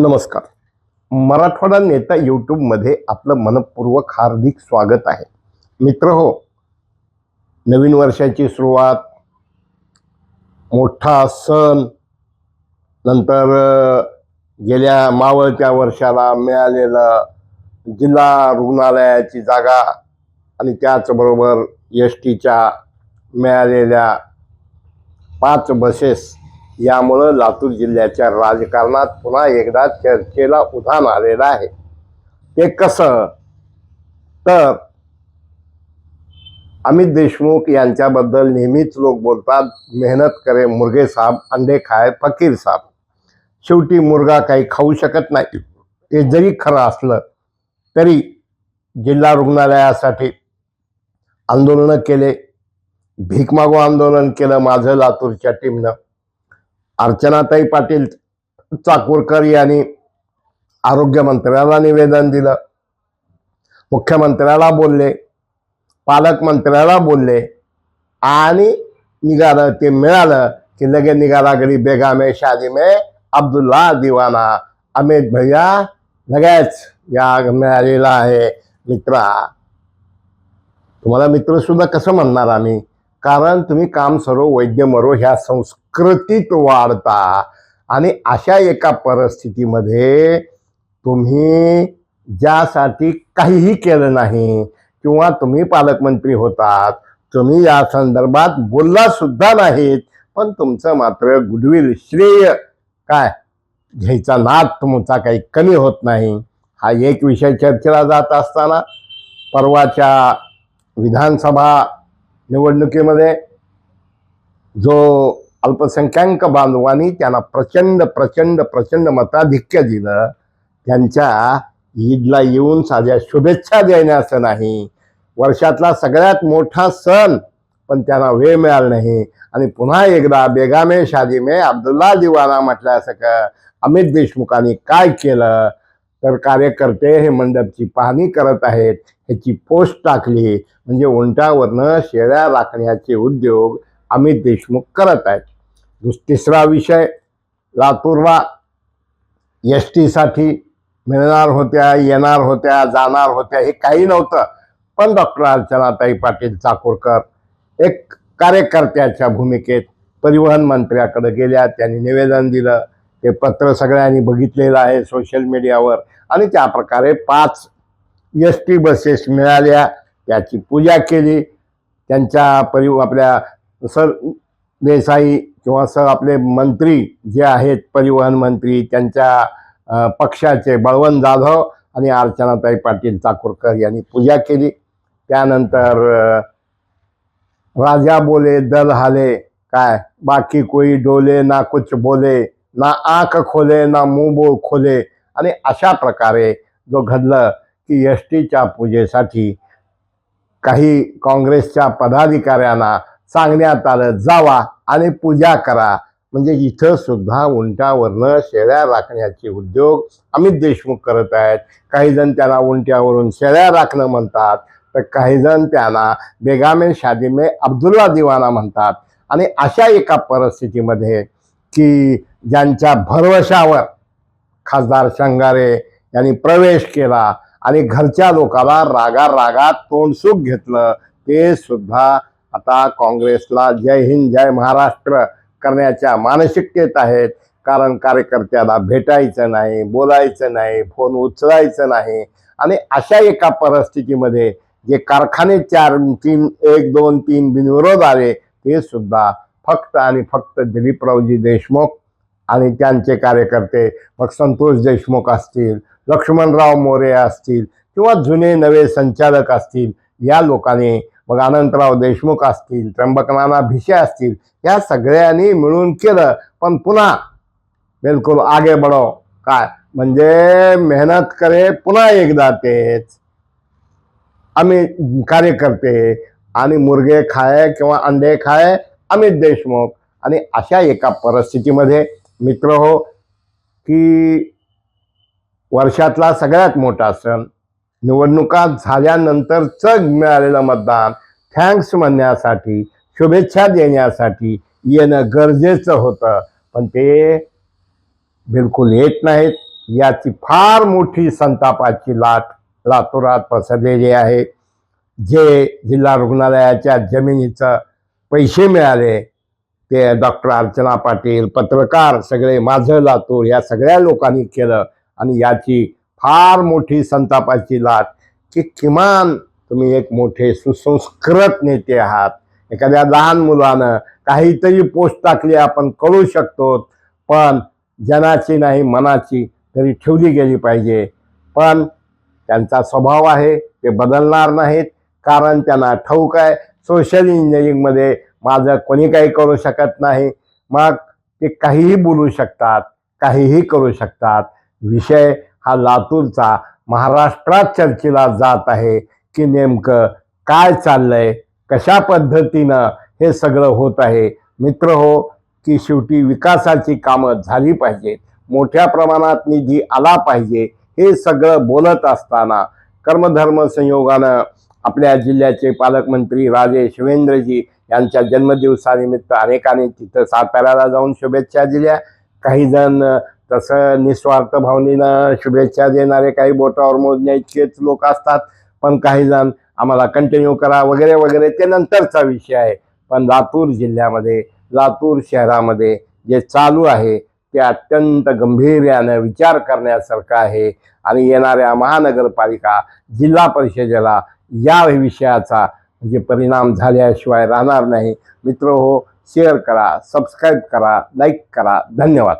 नमस्कार. मराठवाडा नेता यूट्यूबमध्ये आपलं मनपूर्वक हार्दिक स्वागत आहे. मित्र हो नवीन वर्षाची सुरुवात मोठा सण नंतर गेल्या मावळत्या वर्षाला मिळालेलं जिल्हा रुग्णालयाची जागा आणि त्याचबरोबर एस टीच्या मिळालेल्या पाच बसेस यामुळं लातूर जिल्ह्याच्या राजकारणात पुन्हा एकदा चर्चेला उधाण आलेलं आहे. ते कसं? तर अमित देशमुख यांच्याबद्दल नेहमीच लोक बोलतात मेहनत करे मुर्गे साहेब अंडे खाय फकीर साहेब. शेवटी मुर्गा काही खाऊ शकत नाही. ते जरी खरं असलं तरी जिल्हा रुग्णालयासाठी आंदोलनं केले भीक मागो आंदोलन केलं माझं लातूरच्या टीमनं. अर्चनाताई पाटील चाकूरकर यांनी आरोग्यमंत्र्याला निवेदन दिलं. मुख्यमंत्र्याला बोलले पालकमंत्र्याला बोलले आणि निघालं ते मिळालं की लगे निघाला गडी बेगामे शादी मे अब्दुल्ला दिवाना. अमित भैया लगेच या मिळालेला आहे मित्रा. तुम्हाला मित्र सुद्धा कसं म्हणणार आम्ही? कारण तुम्ही काम सरो वैद्य मरो ह्या संस्कृतीत वाढता. आणि अशा एका परिस्थितीमध्ये तुम्ही ज्यासाठी काहीही केलं नाही किंवा तुम्ही पालकमंत्री होतात तुम्ही या संदर्भात बोलला सुद्धा नाहीत पण तुमचं मात्र गुडविल श्रेय काय? घ्यायचा नाद तुमचा काही कमी होत नाही. हा एक विषय चर्चेला जात असताना परवाच्या विधानसभा निवडणुकीमध्ये जो अल्पसंख्याक बांधवांनी त्यांना प्रचंड प्रचंड प्रचंड मताधिक्य दिलं त्यांच्या ईदला येऊन साध्या शुभेच्छा देण्याचं नाही. वर्षातला सगळ्यात मोठा सण पण त्यांना वेळ मिळाला नाही. आणि पुन्हा एकदा बेगामे शादी अब्दुल्ला दिवाना म्हटल्यासारखं का अमित देशमुखांनी काय केलं? तर कार्यकर्ते हे मंडपची पाहणी करत आहेत. ह्याची पोस्ट टाकली. म्हणजे उंटावरनं शेळ्या राखण्याचे उद्योग अमित देशमुख करत आहेत. दुस तिसरा विषय लातूरला एस टीसाठी मिळणार होत्या येणार होत्या जाणार होत्या हे काही नव्हतं. पण डॉक्टर अर्चनाताई पाटील चाकूरकर एक कार्यकर्त्याच्या भूमिकेत परिवहन मंत्र्याकडे गेल्या. त्यांनी निवेदन दिलं. ते पत्र सगळ्यांनी बघितलेलं आहे सोशल मीडियावर. आणि त्या प्रकारे पाच एस टी बसेस मिळाल्या त्याची पूजा केली. त्यांच्या परि आपल्या सर देसाई किंवा सर आपले मंत्री जे आहेत परिवहन मंत्री त्यांच्या पक्षाचे बळवंत जाधव आणि अर्चनाताई पाटील चाकूरकर यांनी पूजा केली. त्यानंतर राजा बोले दल हाले काय? बाकी कोई डोले ना कुछ बोले ना आंख खोले ना मुंह बो खोले. आणि अशा प्रकारे जो घडलं की एस टीच्या पूजेसाठी काही काँग्रेसच्या पदाधिकाऱ्यांना सांगण्यात आलं जावा आणि पूजा करा. म्हणजे इथं सुद्धा उंटावरनं शेळ्या राखण्याचे उद्योग अमित देशमुख करत आहेत. काही जण त्यांना उंट्यावरून शेळ्या राखणं म्हणतात तर काही जण त्यांना बेगामे शादीमे अब्दुल्ला दिवाना म्हणतात. आणि अशा एका परिस्थितीमध्ये की ज्यांच्या भरवशावर खासदार शंगारे यांनी प्रवेश केला आणि घरच्या लोकाला रागा रागात तोंडसुख घेतलं ते सुद्धा आता काँग्रेसला जय हिंद जय महाराष्ट्र करण्याच्या मानसिकतेत आहेत. कारण कार्यकर्त्याला भेटायचं नाही बोलायचं नाही फोन उचलायचं नाही. आणि अशा एका परिस्थितीमध्ये जे कारखाने चार तीन एक दोन तीन बिनविरोध आले ते सुद्धा फक्त आणि फक्त दिलीपरावजी देशमुख आणि त्यांचे कार्यकर्ते मग संतोष देशमुख असतील लक्ष्मणराव मोरे असतील किंवा जुने नवे संचालक असतील या लोकांनी मग अनंतराव देशमुख असतील त्र्यंबकनाना भिसे असतील या सगळ्यांनी मिळून केलं. पण पुन्हा बिलकुल आगे बडो काय? म्हणजे मेहनत करे पुन्हा एकदा तेच. आम्ही कार्यकर्ते आणि मुर्गे खाय किंवा अंडे खाय अमित देशमुख. आणि अशा एका परिस्थितीमध्ये मित्र हो की वर्षातला सगळ्यात मोठा सण. निवडणुका झाल्यानंतरचं मिळालेलं मतदान. थँक्स म्हणण्यासाठी शुभेच्छा देण्यासाठी येणं गरजेचं होतं. पण ते बिलकुल येत नाहीत. याची फार मोठी संतापाची लाट लातूरात पसरलेली आहे. जे जिल्हा रुग्णालयाच्या जमिनीचं पैसे मिळाले ते डॉक्टर अर्चना पाटील पत्रकार सगळे माझं लातूर या सगळ्या लोकांनी केलं. आणि याची फार मोठी संतापाची लाट की किमान तुम्ही एक मोठे सुसंस्कृत नेते आहात. एखाद्या लहान मुलानं काहीतरी पोस्ट टाकली आपण कळू शकतो पण जनाची नाही मनाची तरी ठेवली गेली पाहिजे. पण त्यांचा स्वभाव आहे ते बदलणार नाहीत कारण त्यांना ठाऊक आहे सोशल इंजिनिअरिंगमध्ये माझं कोणी काही करू शकत नाही. मग ते काहीही बोलू शकतात काहीही करू शकतात. विषय हा लातूरचा महाराष्ट्रात चर्चेला जात आहे की नेमकं काय चाललंय कशा पद्धतीनं हे सगळं होत आहे. मित्र हो की शेवटी विकासाची कामं झाली पाहिजेत. मोठ्या प्रमाणात निधी आला पाहिजे हे सगळं बोलत असताना कर्मधर्म संयोगानं आपल्या जिल्ह्याचे पालकमंत्री राजे शिवेंद्रजी यांच्या जन्मदिवसानिमित्त अनेकांनी तिथं साताऱ्याला जाऊन शुभेच्छा दिल्या. काही जण तसं निस्वार्थ भावनेनं शुभेच्छा देणारे काही बोटावर मोजण्याचेच लोक असतात पण काही जण आम्हाला कंटिन्यू करा वगैरे वगैरे ते नंतरचा विषय आहे. पण लातूर जिल्ह्यामध्ये लातूर शहरामध्ये जे चालू आहे ते अत्यंत गंभीर्यानं विचार करण्यासारखं आहे. आणि येणाऱ्या महानगरपालिका जिल्हा परिषदेला या विषयाचा म्हणजे परिणाम झाल्याशिवाय राहणार नाही. मित्र हो शेअर करा सबस्क्राईब करा लाईक करा. धन्यवाद.